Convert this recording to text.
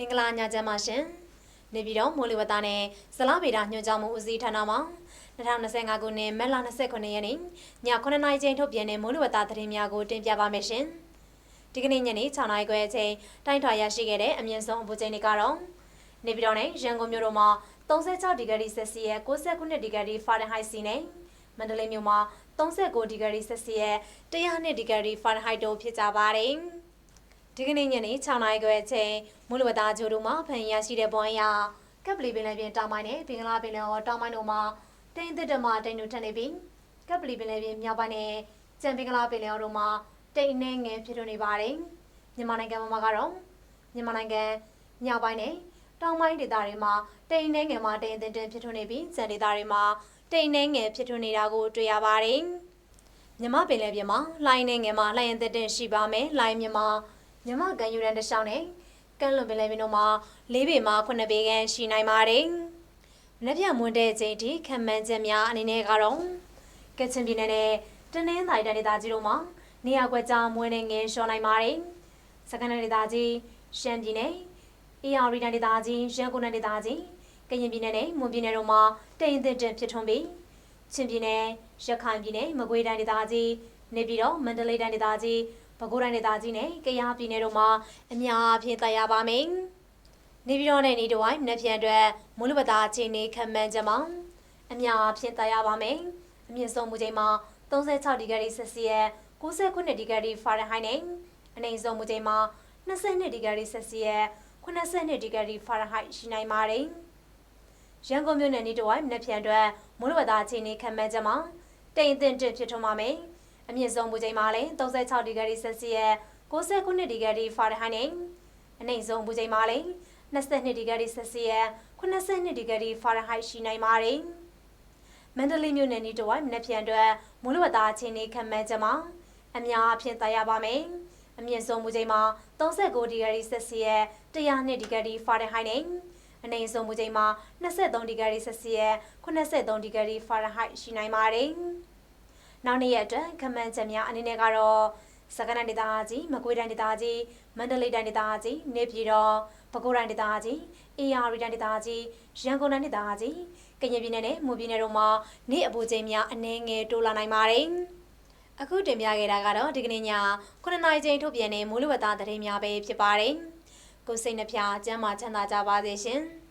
မင်္ဂလာညချမ်းပါရှင်နေပြည်တော်မိုးလေဝသနဲ့ဇလားဗေဒညွှန်ကြားမှုဦးစီးဌာနမှ2025ခုနှစ်မတ်လ29ရက်နေ့ည9:00နာရီချိန်ထုတ်ပြန်တဲ့မိုးလေဝသသတင်းများကိုတင်ပြပါမယ်ရှင်ဒီကနေ့ညနေ6:00နာရီခွဲအချိန်တိုင်းထွာရရှိခဲ့တဲ့အမြင့်ဆုံးအပူချိန်တွေကတော့နေပြည်တော်နဲ့ရန်ကုန်မြို့တို့မှာ36ဒီဂရီဆက်စီယပ်69ဒီဂရီဖာရင်ဟိုက်စီနဲ့မန္တလေးမြို့မှာ39ဒီဂရီဆက်စီယပ်102ဒီဂရီဖာရင်ဟိုက်တို့ဖြစ်ကြပါတယ်။ ဒီကနေ့ညနေ6နာရီခွဲအချိန်မူလဝတ္တဂျိုတို့မှာဖန်ရရှိတဲ့ပွန်ရကပ်ပလီပင်လယ်ပြင်တောင်ပိုင်းနဲ့ဘင်္ဂလားပင်လယ်အော်တောင်ပိုင်းတို့မှာတိမ်တစ်တမတိမ်တို့ထက်နေပြီးကပ်ပလီပင်လယ်ပြင်မြောက်ပိုင်းနဲ့ကျန်ဘင်္ဂလားပင်လယ်အော်တို့မှာတိမ်နဲ့ငယ်ဖြစ်ထွန်းနေပါတယ်မြန်မာနိုင်ငံမှာကတော့မြန်မာနိုင်ငံမြောက်ပိုင်းနဲ့တောင်ပိုင်းဒေသတွေမှာတိမ်နဲ့ငယ်မှာတိမ်အထင်တင်ဖြစ်ထွန်းနေပြီးကျန်ဒေသတွေမှာတိမ်နဲ့ငယ်ဖြစ်ထွန်းနေတာကိုတွေ့ရပါတယ်မြမပင်လယ်ပြင်မှာလှိုင်းနဲ့ငယ်မှာလှိုင်းအသစ်တင်ရှိပါမယ်လှိုင်းမြမ မြမကန်ယူရန်တလျှောက်နဲ့ကန့်လွန်ပင်လယ်ပြင်တို့မှာ၄ပေမှ9ပေခန့်ရှိနိုင်ပါတယ်။မနေ့ပြန်မွန်းတဲ့ချိန်ထိခံမှန်းချက်များအနေနဲ့ကတော့ကချင်ပြည်နယ်နဲ့တနင်္သာရီတိုင်းဒေသကြီးတို့မှာနေရာကွက်ကြားမွေးနေငယ်လျှော်နိုင်ပါတယ်။စကိုင်းတိုင်းဒေသကြီးရှမ်းပြည်နယ်အေရရီတိုင်းဒေသကြီးရန်ကုန်တိုင်းဒေသကြီးကရင်ပြည်နယ်နဲ့မွန်ပြည်နယ်တို့မှာတိမ်အထင်တင်ဖြစ်ထွန်းပြီးချင်းပြည်နယ်ရခိုင်ပြည်နယ်မကွေးတိုင်းဒေသကြီးနေပြည်တော်မန္တလေးတိုင်းဒေသကြီး ပဲခူးတိုင်းဒေသကြီးနဲ့ကယားပြည်နယ်တို့မှာအများအပြားတက်ရပါမယ်။နေပြည်တော်နဲ့နေတဝိုင်းမနက်ဖြန်အတွက်မိုးလေဝသအခြေအနေခံမှန်းချက်မှာအများအပြားတက်ရပါမယ်။အမြင့်ဆုံးမူချိန်မှာ36ဒီဂရီဆက်စီယပ်69ဒီဂရီဖာရင်ဟိုက်နဲ့အနိမ့်ဆုံးမူချိန်မှာ22ဒီဂရီဆက်စီယပ်82ဒီဂရီဖာရင်ဟိုက်ရှိနိုင်ပါတယ်။ရန်ကုန်မြို့နယ်နေတဝိုင်းမနက်ဖြန်အတွက်မိုးလေဝသအခြေအနေခံမှန်းချက်မှာတိမ်အထင်တစ်ဖြစ်ထွန်းပါမယ်။ အမြင့်ဆုံးပူချိန်မှာလည်း36ဒီဂရီဆယ်စီယပ်69ဒီဂရီဖာရင်ဟိုက်နဲ့အနိမ့်ဆုံးပူချိန်မှာလည်း22ဒီဂရီဆယ်စီယပ်82ဒီဂရီဖာရင်ဟိုက်ရှိနိုင်ပါတယ်။မန္တလေးမြို့နယ်နီးတဝိုင်းမနက်ဖြန်အတွက်မူလဝတ္တအခြေအနေခံမှန်းချက်မှာအများအပြားတက်ရပါမယ်။အမြင့်ဆုံးပူချိန်မှာ39ဒီဂရီဆယ်စီယပ်102ဒီဂရီဖာရင်ဟိုက်နဲ့အနိမ့်ဆုံးပူချိန်မှာ23ဒီဂရီဆယ်စီယပ်83ဒီဂရီဖာရင်ဟိုက်ရှိနိုင်ပါတယ်။ နောက်နေ့ရက်အတွက်ခမန်းချက်များအနေနဲ့ကတော့စကိုင်းတိုင်းဒေသကြီးမကွေးတိုင်းဒေသကြီးမန္တလေးတိုင်းဒေသကြီးနေပြည်တော်ပဲခူးတိုင်းဒေသကြီးအေရရီတိုင်းဒေသကြီးရန်ကုန်တိုင်းဒေသကြီးကရင်ပြည်နယ်နဲ့မွန်ပြည်နယ်တို့မှာနေ့အပူချိန်များအနည်းငယ်တိုးလာနိုင်ပါတယ်။အခုတင်ပြခဲ့တာကတော့ဒီကနေ့ည9နာရီချိန်ထုတ်ပြန်တဲ့မိုးလေဝသသတင်းများပဲဖြစ်ပါတယ်။ကိုယ်စိတ်နှပြကျန်းမာချမ်းသာကြပါစေရှင်။